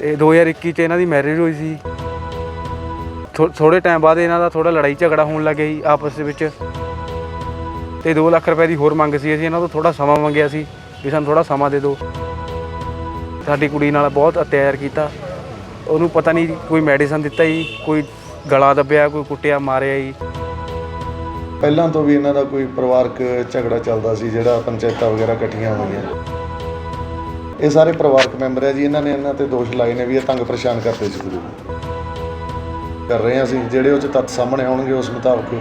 ਤੇ 2021 ਚ ਇਹਨਾਂ ਦੀ ਮੈਰਿਜ ਹੋਈ ਸੀ। ਥੋੜੇ ਟਾਈਮ ਬਾਅਦ ਇਹਨਾਂ ਦਾ ਥੋੜਾ ਲੜਾਈ ਝਗੜਾ ਹੋਣ ਲੱਗਿਆ ਜੀ ਆਪਸ ਦੇ ਵਿੱਚ। ਤੇ 2 ਲੱਖ ਰੁਪਏ ਦੀ ਹੋਰ ਮੰਗ ਸੀ। ਅਸੀਂ ਇਹਨਾਂ ਤੋਂ ਥੋੜਾ ਸਮਾਂ ਮੰਗਿਆ ਸੀ ਵੀ ਸਾਨੂੰ ਥੋੜਾ ਸਮਾਂ ਦੇ ਦਿਓ। ਸਾਡੀ ਕੁੜੀ ਨਾਲ ਬਹੁਤ ਅਤਿਆਚਾਰ ਕੀਤਾ। ਉਹਨੂੰ ਪਤਾ ਨਹੀਂ ਕੋਈ ਮੈਡੀਸਨ ਦਿੱਤਾ ਜੀ, ਕੋਈ ਗਲਾ ਦੱਬਿਆ, ਕੋਈ ਕੁੱਟਿਆ, ਮਾਰਿਆ ਜੀ। ਪਹਿਲਾਂ ਤੋਂ ਵੀ ਇਹਨਾਂ ਦਾ ਕੋਈ ਪਰਿਵਾਰਕ ਝਗੜਾ ਚੱਲਦਾ ਸੀ, ਜਿਹੜਾ ਪੰਚਾਇਤਾਂ ਵਗੈਰਾ ਇਕੱਠੀਆਂ ਹੋਈਆਂ। ਇਹ ਸਾਰੇ ਪਰਿਵਾਰਕ ਮੈਂਬਰ ਹੈ ਜੀ, ਇਹਨਾਂ ਨੇ ਇਹਨਾਂ ਤੇ ਦੋਸ਼ ਲਾਏ ਨੇ ਵੀ ਇਹ ਤੰਗ ਪਰੇਸ਼ਾਨ ਕਰਦੇ ਸੀ ਗੁਰੂ ਨੂੰ। ਕਰ ਰਹੇ ਹਾਂ ਅਸੀਂ, ਜਿਹੜੇ ਉਹ ਚ ਤੱਥ ਸਾਹਮਣੇ ਆਉਣਗੇ ਉਸ ਮੁਤਾਬਕ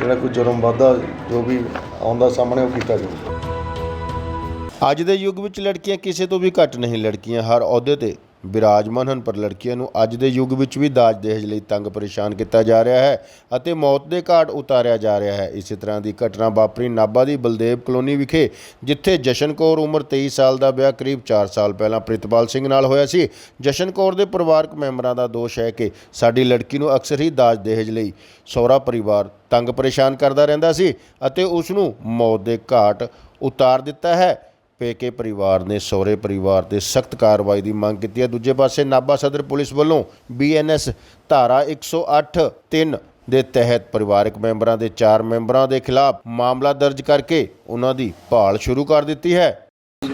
ਜਿਹੜਾ ਕੋਈ ਜੁਰਮ ਵਾਧਾ, ਜੋ ਵੀ ਆਉਂਦਾ ਸਾਹਮਣੇ ਉਹ ਕੀਤਾ ਜਾਊਗਾ। ਅੱਜ ਦੇ ਯੁੱਗ ਵਿੱਚ ਲੜਕੀਆਂ ਕਿਸੇ ਤੋਂ ਵੀ ਘੱਟ ਨਹੀਂ ਲੜਕੀਆਂ, ਹਰ ਅਹੁਦੇ ਤੇ ਵਿਰਾਜਮਾਨ ਹਨ, ਪਰ ਲੜਕੀਆਂ ਨੂੰ ਅੱਜ ਦੇ ਯੁੱਗ ਵਿੱਚ ਵੀ ਦਾਜ ਦਹੇਜ ਲਈ ਤੰਗ ਪਰੇਸ਼ਾਨ ਕੀਤਾ ਜਾ ਰਿਹਾ ਹੈ ਅਤੇ ਮੌਤ ਦੇ ਘਾਟ ਉਤਾਰਿਆ ਜਾ ਰਿਹਾ ਹੈ। ਇਸੇ ਤਰ੍ਹਾਂ ਦੀ ਘਟਨਾ ਵਾਪਰੀ ਨਾਭਾ ਦੀ ਬਲਦੇਵ ਕਲੋਨੀ ਵਿਖੇ, ਜਿੱਥੇ ਜਸ਼ਨ ਕੌਰ ਉਮਰ 23 ਸਾਲ ਦਾ ਵਿਆਹ ਕਰੀਬ 4 ਸਾਲ ਪਹਿਲਾਂ ਪ੍ਰਿਤਪਾਲ ਸਿੰਘ ਨਾਲ ਹੋਇਆ ਸੀ। ਜਸ਼ਨ ਕੌਰ ਦੇ ਪਰਿਵਾਰਕ ਮੈਂਬਰਾਂ ਦਾ ਦੋਸ਼ ਹੈ ਕਿ ਸਾਡੀ ਲੜਕੀ ਨੂੰ ਅਕਸਰ ਹੀ ਦਾਜ ਦਹੇਜ ਲਈ ਸਹੁਰਾ ਪਰਿਵਾਰ ਤੰਗ ਪਰੇਸ਼ਾਨ ਕਰਦਾ ਰਹਿੰਦਾ ਸੀ ਅਤੇ ਉਸ ਨੂੰ ਮੌਤ ਦੇ ਘਾਟ ਉਤਾਰ ਦਿੱਤਾ ਹੈ। ਪੇਕੇ ਪਰਿਵਾਰ ਨੇ, ਸਹੁਰੇ ਪਰਿਵਾਰ ਤੇ ਸਖਤ ਕਾਰਵਾਈ ਦੀ ਮੰਗ ਕੀਤੀ ਹੈ। ਦੂਜੇ ਪਾਸੇ ਨਾਭਾ ਸਦਰ ਪੁਲਿਸ ਵੱਲੋਂ ਬੀਐਨਐਸ ਧਾਰਾ 108 3 ਦੇ ਤਹਿਤ ਪਰਿਵਾਰਕ ਮੈਂਬਰਾਂ ਦੇ 4 ਮੈਂਬਰਾਂ ਦੇ ਖਿਲਾਫ ਮਾਮਲਾ ਦਰਜ ਕਰਕੇ ਉਹਨਾਂ ਦੀ ਭਾਲ ਸ਼ੁਰੂ ਕਰ ਦਿੱਤੀ ਹੈ।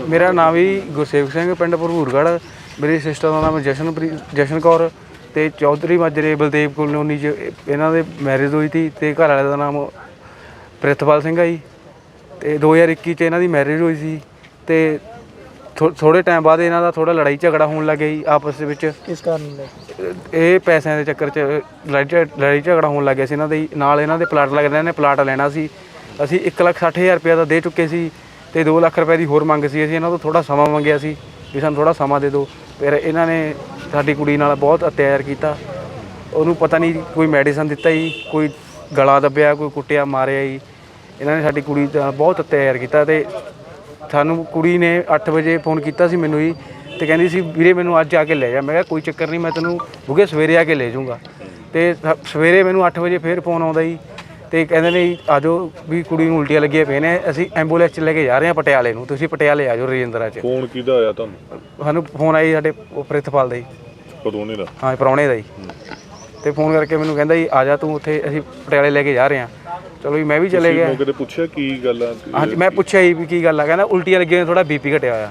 ਮੇਰਾ ਨਾਮ ਹੀ ਗੁਰਸੇਵਕ ਸਿੰਘ, ਪਿੰਡ ਭਰਪੂਰਗੜ੍ਹ ਮੇਰੀ ਸਿਸਟਰ ਦਾ ਨਾਮ ਜਸ਼ਨਪ੍ਰੀਤ ਜਸ਼ਨ ਕੌਰ ਤੇ ਚੌਧਰੀ ਮਾਜਰੇ ਬਲਦੇਵ ਕਲੋਨੀ ਚ ਇਹਨਾਂ ਦੇ ਮੈਰਿਜ ਹੋਈ ਸੀ ਤੇ ਘਰ ਵਾਲੇ ਦਾ ਨਾਮ ਪ੍ਰਿਤਪਾਲ ਸਿੰਘ ਆ ਜੀ। ਤੇ 2021 ਚ ਇਹਨਾਂ ਦੀ ਮੈਰਿਜ ਹੋਈ ਸੀ। ਤੇ ਥੋੜੇ ਟਾਈਮ ਬਾਅਦ ਇਹਨਾਂ ਦਾ ਥੋੜਾ ਲੜਾਈ ਝਗੜਾ ਹੋਣ ਲੱਗਿਆ ਜੀ ਆਪਸ ਦੇ ਵਿੱਚ। ਕਿਸ ਕਾਰਨ ਇਹ ਪੈਸਿਆਂ ਦੇ ਚੱਕਰ 'ਚ ਲੜਾਈ ਝ- ਲੜਾਈ ਝਗੜਾ ਹੋਣ ਲੱਗਿਆ ਸੀ ਇਹਨਾਂ ਦੇ ਹੀ। ਨਾਲ ਇਹਨਾਂ ਦੇ ਪਲਾਟ ਲੱਗਦੇ ਨੇ ਪਲਾਟ ਲੈਣਾ ਸੀ। ਅਸੀਂ 160000 ਰੁਪਏ ਦਾ ਦੇ ਚੁੱਕੇ ਸੀ ਤੇ 2 ਲੱਖ ਰੁਪਏ ਦੀ ਹੋਰ ਮੰਗ ਸੀ। ਅਸੀਂ ਇਹਨਾਂ ਤੋਂ ਥੋੜਾ ਸਮਾਂ ਮੰਗਿਆ ਸੀ ਵੀ ਸਾਨੂੰ ਥੋੜਾ ਸਮਾਂ ਦੇ ਦਿਓ। ਫਿਰ ਇਹਨਾਂ ਨੇ ਸਾਡੀ ਕੁੜੀ ਨਾਲ ਬਹੁਤ ਅਤਿਆਚਾਰ ਕੀਤਾ। ਉਹਨੂੰ ਪਤਾ ਨਹੀਂ ਕੋਈ ਮੈਡੀਸਨ ਦਿੱਤਾ ਜੀ ਕੋਈ ਗਲਾ ਦੱਬਿਆ ਕੋਈ ਕੁੱਟਿਆ ਮਾਰਿਆ ਜੀ। ਇਹਨਾਂ ਨੇ ਸਾਡੀ ਕੁੜੀ ਦਾ ਬਹੁਤ ਅਤਿਆਚਾਰ ਕੀਤਾ ਤੇ ਸਾਨੂੰ ਕੁੜੀ ਨੇ 8 ਵਜੇ ਫੋਨ ਕੀਤਾ ਸੀ ਮੈਨੂੰ ਜੀ ਤੇ ਕਹਿੰਦੀ ਸੀ ਵੀਰੇ ਮੈਨੂੰ ਅੱਜ ਆ ਕੇ ਲੈ ਜਾ। ਮੈਂ ਕਿਹਾ ਕੋਈ ਚੱਕਰ ਨਹੀਂ ਮੈਂ ਤੈਨੂੰ ਬੁਗੇ ਸਵੇਰੇ ਆ ਕੇ ਲੈ ਜਾਊਂਗਾ। ਤੇ ਸ- ਸਵੇਰੇ ਮੈਨੂੰ 8 ਵਜੇ ਫੇਰ ਫੋਨ ਆਉਂਦਾ ਜੀ ਤੇ ਕਹਿੰਦੇ ਨੇ ਜੀ, ਆ ਜਾਓ ਵੀ ਕੁੜੀ ਨੂੰ ਉਲਟੀਆਂ ਲੱਗੀਆਂ ਪਏ ਨੇ ਅਸੀਂ ਐਂਬੂਲੈਂਸ 'ਚ ਲੈ ਕੇ ਜਾ ਰਹੇ ਹਾਂ ਪਟਿਆਲੇ ਨੂੰ ਤੁਸੀਂ ਪਟਿਆਲੇ ਆ ਜਾਓ ਰਜਿੰਦਰਾ 'ਚ। ਫੋਨ ਕਿਹਦਾ ਆਇਆ ਤੁਹਾਨੂੰ? ਸਾਨੂੰ ਫੋਨ ਆਈ ਸਾਡੇ ਉਹ ਪ੍ਰਿਤਪਾਲ ਦਾ ਜੀ। ਕਦੋਂ ਨਹੀਂ ਦਾ? ਹਾਂ ਪ੍ਰਾਹੁਣੇ ਦਾ ਜੀ। ਤੇ ਫੋਨ ਕਰਕੇ ਮੈਨੂੰ ਕਹਿੰਦਾ ਜੀ ਆ ਜਾ ਤੂੰ ਉੱਥੇ ਅਸੀਂ ਪਟਿਆਲੇ ਲੈ ਕੇ ਜਾ ਰਹੇ ਹਾਂ। ਚਲੋ ਜੀ ਮੈਂ ਵੀ ਚਲੇ ਗਿਆ। ਮੌਕੇ ਤੇ ਪੁੱਛਿਆ ਕੀ ਗੱਲ ਆ? ਹਾਂਜੀ ਮੈਂ ਪੁੱਛਿਆ ਜੀ ਵੀ ਕੀ ਗੱਲ ਆ ਕਹਿੰਦਾ ਉਲਟੀਆਂ ਲੱਗੀਆਂ ਥੋੜਾ ਬੀਪੀ ਘਟਿਆ ਹੋਇਆ।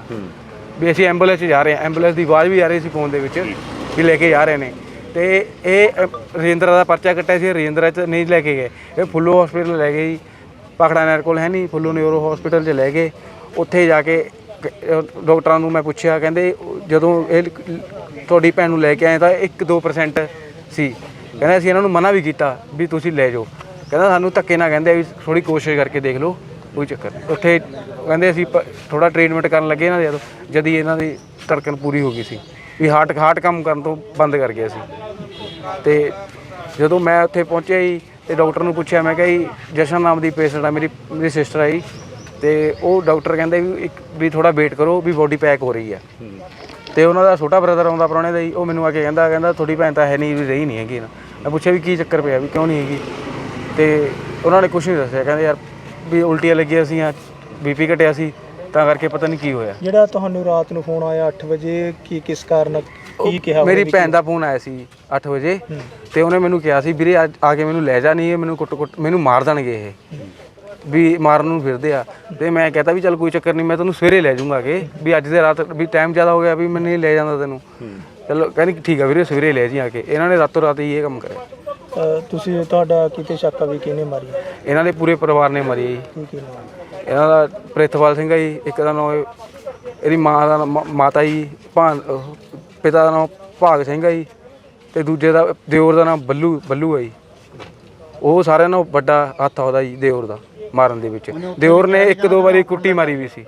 ਵੀ ਅਸੀਂ ਐਂਬੂਲੈਂਸ 'ਚ ਜਾ ਰਹੇ ਹਾਂ ਐਂਬੂਲੈਂਸ ਦੀ ਆਵਾਜ਼ ਵੀ ਆ ਰਹੀ ਸੀ ਫੋਨ ਦੇ ਵਿੱਚ ਵੀ ਲੈ ਕੇ ਜਾ ਰਹੇ ਨੇ। ਤੇ ਇਹ ਰਜਿੰਦਰਾ ਦਾ ਪਰਚਾ ਕੱਟਿਆ ਸੀ ਰਜਿੰਦਰਾ 'ਚ ਨਹੀਂ ਲੈ ਕੇ ਗਏ। ਇਹ ਫੁੱਲੋ ਹਸਪੀਟਲ ਲੈ ਗਏ ਜੀ ਪਾਖੜਾ ਨਹਿਰ ਕੋਲ ਹੈ ਨਹੀਂ ਫੁੱਲੋ ਨਿਊਰੋ ਹਸਪੀਟਲ 'ਚ ਲੈ ਗਏ। ਉੱਥੇ ਜਾ ਕੇ ਡਾਕਟਰਾਂ ਨੂੰ ਮੈਂ ਪੁੱਛਿਆ ਕਹਿੰਦੇ ਜਦੋਂ ਇਹ ਤੁਹਾਡੀ ਭੈਣ ਨੂੰ ਲੈ ਕੇ ਆਏ ਤਾਂ 1-2% ਸੀ। ਕਹਿੰਦਾ ਅਸੀਂ ਇਹਨਾਂ ਨੂੰ ਮਨਾ ਵੀ ਕੀਤਾ ਵੀ ਤੁਸੀਂ ਲੈ ਜਾਓ। ਕਹਿੰਦਾ ਸਾਨੂੰ ਧੱਕੇ ਨਾਲ ਕਹਿੰਦੇ ਵੀ ਥੋੜੀ ਕੋਸ਼ਿਸ਼ ਕਰਕੇ ਦੇਖ ਲਓ, ਕੋਈ ਚੱਕਰ ਨਹੀਂ। ਉੱਥੇ ਕਹਿੰਦੇ ਅਸੀਂ ਥੋੜਾ ਟ੍ਰੀਟਮੈਂਟ ਕਰਨ ਲੱਗੇ ਇਹਨਾਂ ਦੇ ਜਦੋਂ, ਜਦ ਇਹਨਾਂ ਦੀ ਧੜਕਣ ਪੂਰੀ ਹੋ ਗਈ ਸੀ। ਵੀ ਹਾਰਟ ਹਾਰਟ ਕੰਮ ਕਰਨ ਤੋਂ ਬੰਦ ਕਰ ਗਿਆ ਸੀ ਤੇ ਜਦੋਂ ਮੈਂ ਉੱਥੇ ਪਹੁੰਚਿਆ ਜੀ, ਤੇ ਡਾਕਟਰ ਨੂੰ ਪੁੱਛਿਆ, ਮੈਂ ਕਿਹਾ ਜੀ, ਜਸ਼ਨ ਨਾਮ ਦੀ ਪੇਸ਼ੈਂਟ ਆ ਮੇਰੀ ਮੇਰੀ ਸਿਸਟਰ ਆ ਜੀ। ਤੇ ਉਹ ਡਾਕਟਰ ਕਹਿੰਦੇ ਵੀ ਇੱਕ, ਵੀ ਥੋੜਾ ਵੇਟ ਕਰੋ, ਵੀ ਬੋਡੀ ਪੈਕ ਹੋ ਰਹੀ ਆ। ਤੇ ਉਹਨਾਂ ਦਾ ਛੋਟਾ ਬ੍ਰਦਰ ਆਉਂਦਾ ਪ੍ਰਾਹੁਣੇ ਦਾ ਜੀ, ਉਹ ਮੈਨੂੰ ਆ ਕੇ ਕਹਿੰਦਾ ਕਹਿੰਦਾ, ਤੁਹਾਡੀ ਭੈਣ ਤਾਂ ਹੈ ਨਹੀਂ, ਵੀ ਰਹੀ ਨਹੀਂ ਹੈਗੀ ਨਾ। ਮੈਂ ਪੁੱਛਿਆ ਵੀ ਕੀ ਚੱਕਰ ਪਿਆ, ਵੀ ਕਿਉਂ ਨਹੀਂ ਹੈਗੀ? ਤੇ ਉਹਨਾਂ ਨੇ ਕੁਝ ਨਹੀਂ ਦੱਸਿਆ। ਕਹਿੰਦੇ ਯਾਰ ਵੀ ਉਲਟੀਆਂ ਲੱਗੀਆਂ ਸੀ ਆ ਬੀਪੀ ਘਟਿਆ ਸੀ ਤਾਂ ਕਰਕੇ ਪਤਾ ਨਹੀਂ ਕੀ ਹੋਇਆ। ਜਿਹੜਾ ਤੁਹਾਨੂੰ ਰਾਤ ਨੂੰ ਫੋਨ ਆਇਆ 8 ਵਜੇ ਕੀ ਕਿਸ ਕਾਰਨ ਕੀ ਕਿਹਾ ਮੇਰੀ ਭੈਣ ਦਾ ਫੋਨ ਆਇਆ ਸੀ 8 ਵਜੇ ਤੇ ਉਹਨੇ ਮੈਨੂੰ ਕਿਹਾ ਸੀ ਵੀਰੇ ਅੱਜ ਆ ਕੇ ਮੈਨੂੰ ਲੈ ਜਾ ਨਹੀਂ ਇਹ ਮੈਨੂੰ ਕੁੱਟ ਕੁੱਟ ਮੈਨੂੰ ਮਾਰ ਦੇਣਗੇ ਇਹ। ਵੀ ਮਾਰਨ ਨੂੰ ਫਿਰਦੇ ਆ। ਤੇ ਮੈਂ ਕਹਤਾ ਵੀ ਚੱਲ ਕੋਈ ਚੱਕਰ ਨਹੀਂ ਮੈਂ ਤੈਨੂੰ ਸਵੇਰੇ ਲੈ ਜਾਊਂਗਾ ਕਿ ਵੀ ਅੱਜ ਦੇ ਰਾਤ ਵੀ ਟਾਈਮ ਜ਼ਿਆਦਾ ਹੋ ਗਿਆ ਵੀ ਮੈਂ ਨਹੀਂ ਲੈ ਜਾਂਦਾ ਤੈਨੂੰ। ਚਲੋ ਕਹਿੰਦੀ ਠੀਕ ਆ ਵੀਰੇ ਸਵੇਰੇ ਲੈ ਜੀ ਆ ਕੇ। ਇਹਨਾਂ ਨੇ ਰਾਤੋਂ ਰਾਤ ਹੀ ਇਹ ਕੰਮ ਕਰਿਆ। ਅ, ਤੁਸੀਂ ਤੁਹਾਡਾ ਕਿਤੇ ਸ਼ੱਕ ਆ ਵੀ ਕਿਹਨੇ ਮਾਰੀ? ਇਹਨਾਂ ਦੇ ਪੂਰੇ ਪਰਿਵਾਰ ਨੇ ਮਰੀ ਜੀ। ਕੀ ਕੀ ਨਾਮ ਇਹਨਾਂ ਦਾ ਪ੍ਰਿਤਪਾਲ ਸਿੰਘ ਆ ਜੀ ਇੱਕ ਦਾ ਨਾਮ ਇਹਦੀ ਮਾਂ ਦਾ ਨਾਮ ਮ- ਮਾਤਾ ਜੀ ਅਹ ਪਿਤਾ ਦਾ ਨਾਮ ਭਾਗ ਸਿੰਘ ਆ ਜੀ ਤੇ ਦੂਜੇ ਦਾ ਦਿਓਰ ਦਾ ਨਾਮ ਬੱਲੂ ਬੱਲੂ ਆ ਜੀ। ਉਹ ਸਾਰਿਆਂ ਨਾਲੋਂ ਵੱਡਾ ਹੱਥ ਆ ਉਹਦਾ ਜੀ ਦਿਓਰ ਦਾ ਮਾਰਨ ਦੇ ਵਿੱਚ। ਦਿਓਰ ਨੇ ਇੱਕ ਦੋ ਵਾਰੀ ਕੁੱਟੀ ਮਾਰੀ ਵੀ ਸੀ।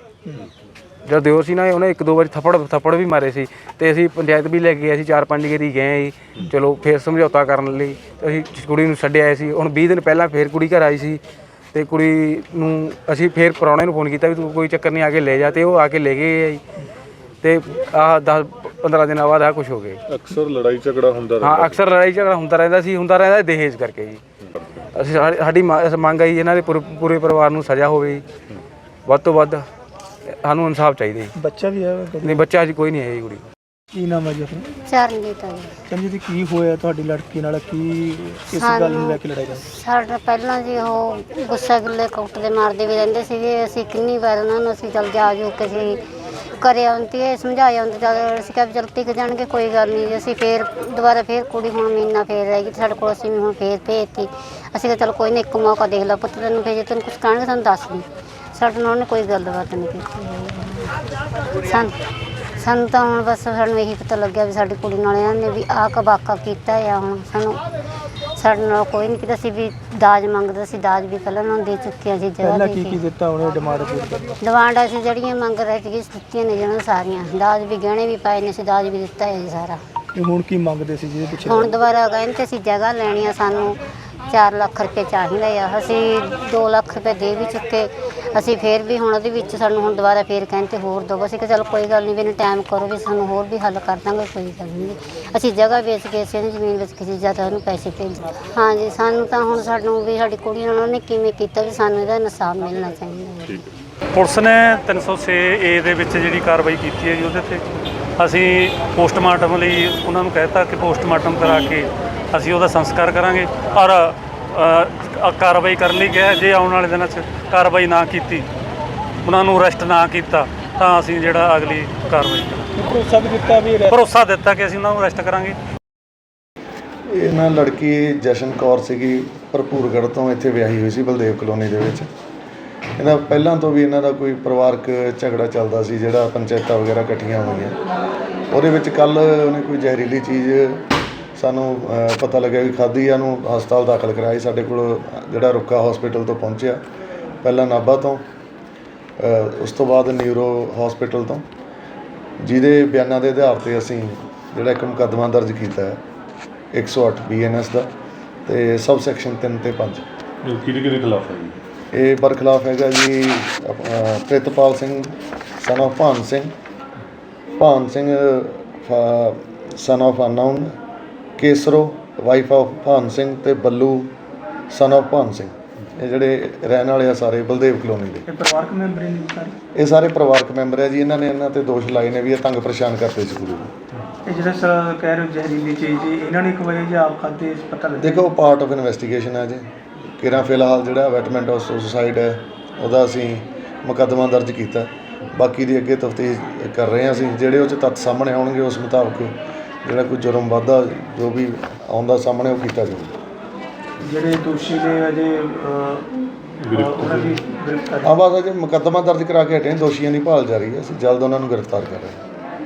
ਜਦ ਦਿਓਰ ਸੀ ਨਾ ਉਹਨੇ ਇੱਕ ਦੋ ਵਾਰੀ ਥੱਪੜ ਥੱਪੜ ਵੀ ਮਾਰੇ ਸੀ। ਤੇ ਅਸੀਂ ਪੰਚਾਇਤ ਵੀ ਲੈ ਕੇ ਗਏ ਸੀ ਚਾਰ ਪੰਜ ਗੇਰੀ ਗਏ ਜੀ। ਚਲੋ ਫੇਰ ਸਮਝੌਤਾ ਕਰਨ ਲਈ ਤੇ ਅਸੀਂ ਕੁੜੀ ਨੂੰ ਛੱਡ ਆਏ ਸੀ। ਹੁਣ 20 ਦਿਨ ਪਹਿਲਾਂ ਫੇਰ ਕੁੜੀ ਘਰ ਆਈ ਸੀ ਤੇ ਕੁੜੀ ਨੂੰ ਅਸੀਂ ਫੇਰ ਪ੍ਰਾਹੁਣੇ ਨੂੰ ਫੋਨ ਕੀਤਾ ਵੀ ਤੂੰ ਕੋਈ ਚੱਕਰ ਨਹੀਂ ਆ ਕੇ ਲੈ ਜਾ ਤੇ ਉਹ ਆ ਕੇ ਲੈ ਗਏ ਆ ਜੀ। ਤੇ ਆਹ 10 15 ਦਿਨਾਂ ਬਾਅਦ ਆ ਕੁਝ ਹੋ ਗਿਆ। ਅਕਸਰ ਲੜਾਈ ਝਗੜਾ ਹੁੰਦਾ ਹਾਂ ਅਕਸਰ ਲੜਾਈ ਝਗੜਾ ਹੁੰਦਾ ਰਹਿੰਦਾ ਸੀ ਹੁੰਦਾ ਰਹਿੰਦਾ ਦਹੇਜ ਕਰਕੇ ਜੀ। ਅਸੀਂ ਸਾਡੀ- ਮੰਗ ਜੀ ਇਹਨਾਂ ਦੇ ਪੂਰੇ ਪੂਰੇ ਪਰਿਵਾਰ ਨੂੰ ਸਜ਼ਾ ਹੋਵੇ ਵੱਧ ਤੋਂ ਵੱਧ ਸਾਨੂੰ ਇਨਸਾਫ ਚਾਹੀਦਾ ਜੀ। ਬੱਚਾ ਵੀ ਹੈ ਨਹੀਂ ਬੱਚਾ ਅਜੇ ਕੋਈ ਨਹੀਂ ਹੈ ਜੀ ਕੁੜੀ। ਕੀ ਨਾਮ ਹੈ ਜੀ ਆਪਣਾ? ਚਰਨਜੀਤ ਆ ਜੀ। ਕੀ ਹੋਇਆ ਤੁਹਾਡੀ ਲੜਕੀ ਨਾਲ? ਕੀ ਕਿਸ ਗੱਲ ਨੂੰ ਲੈ ਕੇ ਲੜਾਈ ਹੋਈ? ਸਾਡਾ ਪਹਿਲਾਂ ਜੀ ਉਹ ਗੁੱਸਾ ਗਿੱਲੇ ਕੁੱਟਦੇ ਮਾਰਦੇ ਵੀ ਰਹਿੰਦੇ ਸੀਗੇ। ਅਸੀਂ ਕਿੰਨੀ ਵਾਰ ਉਹਨਾਂ ਨੂੰ ਅਸੀਂ ਚੱਲ ਜਾ ਜੋ ਕੇ ਅਸੀਂ ਕਰੇ ਆਉਂਦੀ ਹੈ ਸਮਝਾਇਆ ਆਉਂਦੀ ਜਦ ਅਸੀਂ ਕਿਹਾ ਵੀ ਚੱਲ ਟਿਕ ਜਾਣਗੇ ਕੋਈ ਗੱਲ ਨਹੀਂ ਜੀ। ਅਸੀਂ ਫੇਰ ਦੁਬਾਰਾ ਫੇਰ ਕੁੜੀ ਹੁਣ ਮਹੀਨਾ ਫੇਰ ਰਹੇਗੀ ਤੇ ਸਾਡੇ ਕੋਲ ਅਸੀਂ ਵੀ ਹੁਣ ਫੇਰ ਭੇਜਤੀ। ਅਸੀਂ ਕਿਹਾ ਚੱਲ ਕੋਈ ਨਹੀਂ ਇੱਕ ਮੌਕਾ ਦੇਖ ਲੈ ਪੁੱਤ ਤੈਨੂੰ ਫੇਰ ਜੇ ਤੈਨੂੰ ਕੁਝ ਕਹਿਣਗੇ ਸਾਨੂੰ ਦੱਸ ਦੀ। ਸਾਡੇ ਨਾਲ ਉਹਨੇ ਕੋਈ ਗੱਲਬਾਤ ਨਹੀਂ ਕੀਤੀ। ਸਾਨੂੰ ਸਾਨੂੰ ਤਾਂ ਹੁਣ ਬਸ ਸਾਨੂੰ ਇਹੀ ਪਤਾ ਲੱਗਿਆ ਵੀ ਸਾਡੀ ਕੁੜੀ ਨਾਲ ਇਹਨਾਂ ਨੇ ਵੀ ਆਹ ਕਬਾਕਾ ਕੀਤਾ ਆ ਹੁਣ ਸਾਨੂੰ ਸਾਡੇ ਨਾਲ ਕੋਈ ਨਹੀਂ ਕੀਤਾ। ਸੀ ਵੀ ਦਾਜ ਮੰਗਦਾ ਸੀ ਦਾਜ ਵੀ ਪਹਿਲਾਂ ਉਹਨਾਂ ਨੂੰ ਦੇ ਚੁੱਕੀਆਂ ਸੀ ਜਗ੍ਹਾ ਪਹਿਲਾਂ ਦੇ ਕੀ ਕੀ। ਦਿੱਤਾ ਉਹਨੇ ਡਿਮਾਂਡ ਪੂਰੀ ਡਿਮਾਂਡ ਅਸੀਂ ਜਿਹੜੀਆਂ ਮੰਗ ਰਹੇ ਸੀ ਦਿੱਤੀਆਂ ਨੇ ਜਿਹਨਾਂ ਸਾਰੀਆਂ। ਦਾਜ ਵੀ ਗਹਿਣੇ ਵੀ ਪਾਏ ਨੇ ਸੀ ਦਾਜ ਵੀ ਦਿੱਤਾ ਹੈ ਜੀ ਸਾਰਾ। ਤੇ ਹੁਣ ਕੀ ਮੰਗਦੇ ਸੀ ਜਿਹਦੇ ਪਿੱਛੇ ਹੁਣ ਦੁਬਾਰਾ ਕਹਿੰਦੇ ਸੀ ਜਗ੍ਹਾ ਲੈਣੀ ਆ ਸਾਨੂੰ। 4 ਲੱਖ ਰੁਪਏ ਚਾਹੀਦਾ ਆ। ਅਸੀਂ 2 ਲੱਖ ਰੁਪਏ ਦੇ ਵੀ ਚੁੱਕੇ। ਅਸੀਂ ਫੇਰ ਵੀ ਹੁਣ ਉਹਦੇ ਵਿੱਚ ਸਾਨੂੰ ਹੁਣ ਦੁਬਾਰਾ ਫੇਰ ਕਹਿੰਦੇ ਹੋਰ ਦੋ ਅਸੀਂ ਕਿ ਚਲ ਕੋਈ ਗੱਲ ਨਹੀਂ ਵੀ ਇਹਨੂੰ ਟਾਈਮ ਕਰੋ ਵੀ ਸਾਨੂੰ ਹੋਰ ਵੀ ਹੱਲ ਕਰ ਦਾਂਗੇ, ਕੋਈ ਗੱਲ ਨਹੀਂ। ਅਸੀਂ ਜਗ੍ਹਾ ਵੇਚ ਕੇ ਅਸੀਂ ਇਹਨੂੰ ਜ਼ਮੀਨ ਵੇਚ ਕੇ ਜ਼ਿਆਦਾ ਉਹਨੂੰ ਪੈਸੇ ਭੇਜ ਹਾਂਜੀ ਸਾਨੂੰ ਤਾਂ ਹੁਣ ਸਾਨੂੰ ਵੀ ਸਾਡੀ ਕੁੜੀ ਨਾਲ ਉਹਨੇ ਕਿਵੇਂ ਕੀਤਾ ਵੀ ਸਾਨੂੰ ਇਹਦਾ ਇਨਸਾਫ ਮਿਲਣਾ ਚਾਹੀਦਾ। ਹੈ। ਪੁਲਿਸ ਨੇ 306 ਏ ਦੇ ਵਿੱਚ ਜਿਹੜੀ ਕਾਰਵਾਈ ਕੀਤੀ ਹੈ ਜੀ ਉਹਦੇ ਤੇ। ਅਸੀਂ ਪੋਸਟਮਾਰਟਮ ਲਈ ਉਹਨਾਂ ਨੂੰ ਕਹਿਤਾ ਕਿ ਪੋਸਟਮਾਰਟਮ ਕਰਾ ਕੇ ਅਸੀਂ ਉਹਦਾ ਸੰਸਕਾਰ ਕਰਾਂਗੇ। ਔਰ ਅ, ਕਾਰਵਾਈ ਕਰਨ ਲਈ ਕਿਹਾ ਜੇ ਆਉਣ ਵਾਲੇ ਦਿਨਾਂ 'ਚ ਕਾਰਵਾਈ ਨਾ ਕੀਤੀ ਉਹਨਾਂ ਨੂੰ ਅਰੈਸਟ ਨਾ ਕੀਤਾ ਤਾਂ ਅਸੀਂ ਜਿਹੜਾ ਅਗਲੀ ਕਾਰਵਾਈ ਕਰਾਂਗੇ। ਭਰੋਸਾ ਵੀ ਦਿੱਤਾ ਵੀ ਭਰੋਸਾ ਦਿੱਤਾ ਕਿ ਅਸੀਂ ਉਹਨਾਂ ਨੂੰ ਅਰੈਸਟ ਕਰਾਂਗੇ। ਇਹ ਨਾ ਲੜਕੀ ਜਸ਼ਨ ਕੌਰ ਸੀਗੀ ਭਰਪੂਰਗੜ੍ਹ ਤੋਂ ਇੱਥੇ ਵਿਆਹੀ ਹੋਈ ਸੀ ਬਲਦੇਵ ਕਲੋਨੀ ਦੇ ਵਿੱਚ। ਇਹਨਾਂ ਪਹਿਲਾਂ ਤੋਂ ਵੀ ਇਹਨਾਂ ਦਾ ਕੋਈ ਪਰਿਵਾਰਕ ਝਗੜਾ ਚੱਲਦਾ ਸੀ ਜਿਹੜਾ ਪੰਚਾਇਤਾਂ ਵਗੈਰਾ ਇਕੱਠੀਆਂ ਹੋਈਆਂ। ਉਹਦੇ ਵਿੱਚ ਕੱਲ ਉਹਨੇ ਕੋਈ ਜ਼ਹਿਰੀਲੀ ਚੀਜ਼ ਸਾਨੂੰ ਪਤਾ ਲੱਗਿਆ ਵੀ ਖਾਧੀ ਆ ਨੂੰ ਹਸਪਤਾਲ ਦਾਖਲ ਕਰਾਇਆ। ਸਾਡੇ ਕੋਲ ਜਿਹੜਾ ਰੁੱਕਾ ਹਸਪੀਟਲ ਤੋਂ ਪਹੁੰਚਿਆ ਪਹਿਲਾਂ ਨਾਭਾ ਤੋਂ ਉਸ ਤੋਂ ਬਾਅਦ ਨਿਊਰੋ ਹਸਪੀਟਲ ਤੋਂ। ਜਿਹਦੇ ਬਿਆਨਾਂ ਦੇ ਆਧਾਰ ਤੇ ਅਸੀਂ ਜਿਹੜਾ ਇੱਕ ਮੁਕੱਦਮਾ ਦਰਜ ਕੀਤਾ ਹੈ 108 ਬੀਐਨਐਸ ਦਾ ਤੇ ਸਬ ਸੈਕਸ਼ਨ 3 ਤੇ 5 ਕਿਹਦੇ ਕਿਹਦੇ ਖਿਲਾਫ ਹੈ ਜੀ? ਇਹ ਬਰਖਲਾਫ ਹੈਗਾ ਜੀ Pritpal Singh son of Bhan Singh. Bhan Singh son of ਅਨਾਉਨ ਕੇਸਰੋ ਵਾਈਫ ਆਫ ਭਾਨ ਸਿੰਘ ਤੇ ਬੱਲੂ ਸਨ of ਭਾਨ ਸਿੰਘ। ਇਹ ਜਿਹੜੇ ਰਹਿਣ ਵਾਲੇ ਆ ਸਾਰੇ ਬਲਦੇਵ ਕਲੋਨੀ ਦੇ। ਇਹ ਪਰਿਵਾਰਕ ਮੈਂਬਰ ਨਹੀਂ ਸਾਰੇ? ਇਹ ਸਾਰੇ ਪਰਿਵਾਰਕ ਮੈਂਬਰ ਆ ਜੀ। ਇਹਨਾਂ ਨੇ ਇਹਨਾਂ ਤੇ ਦੋਸ਼ ਲਾਏ ਨੇ ਵੀ ਇਹ ਤੰਗ ਪਰੇਸ਼ਾਨ ਕਰਦੇ ਸੀ ਨੂੰ। ਇਹ ਜਿਹੜਾ ਸਰ ਕਹਿ ਰਹੇ ਹੋ ਜ਼ਹਿਰੀਲੀ ਚੀਜ਼ ਜੀ ਇਹਨਾਂ ਨੇ ਖਵਾਈ ਜਾਂ ਆਪ ਖਾਦੇ ਪਤਾ ਲੱਗਿਆ ਦੇਖੋ ਪਾਰਟ ਆਫ ਇਨਵੈਸਟੀਗੇਸ਼ਨ ਹੈ ਜੀ। ਕਿਰਾਂ ਫਿਲਹਾਲ ਜਿਹੜਾ ਵੈਟਮੈਂਟ ਆਫ ਸੁਸਾਈਡ ਹੈ ਉਹਦਾ ਅਸੀਂ ਮੁਕੱਦਮਾ ਦਰਜ ਕੀਤਾ। ਬਾਕੀ ਦੀ ਅੱਗੇ ਤਫਤੀਸ਼ ਕਰ ਰਹੇ ਹਾਂ ਅਸੀਂ। ਜਿਹੜੇ ਉਹ ਚ ਤੱਥ ਸਾਹਮਣੇ ਆਉਣਗੇ ਉਸ ਮੁਤਾਬਕ ਜਿਹੜਾ ਕੋਈ ਜੁਰਮ ਵਾਧਾ ਜੋ ਵੀ ਆਉਂਦਾ ਸਾਹਮਣੇ ਉਹ ਕੀਤਾ ਜਾਊਗਾ ਜਿਹੜੇ ਦੋਸ਼ੀ ਨੇ ਅਜੇ ਅਹ, ਅਹ, ਉਹਨਾਂ ਦੀ ਗ੍ਰਿਫਤਾਰੀ ਆ ਬਸ ਅਜੇ ਮੁਕੱਦਮਾ ਦਰਜ ਕਰਾ ਕੇ ਹਟੇ ਹਾਂ, ਦੋਸ਼ੀਆਂ ਦੀ ਭਾਲ ਜਾਰੀ ਹੈ। ਅਸੀਂ ਜਲਦ ਉਹਨਾਂ ਨੂੰ ਗ੍ਰਿਫਤਾਰ ਕਰ ਰਹੇ ਹਾਂ।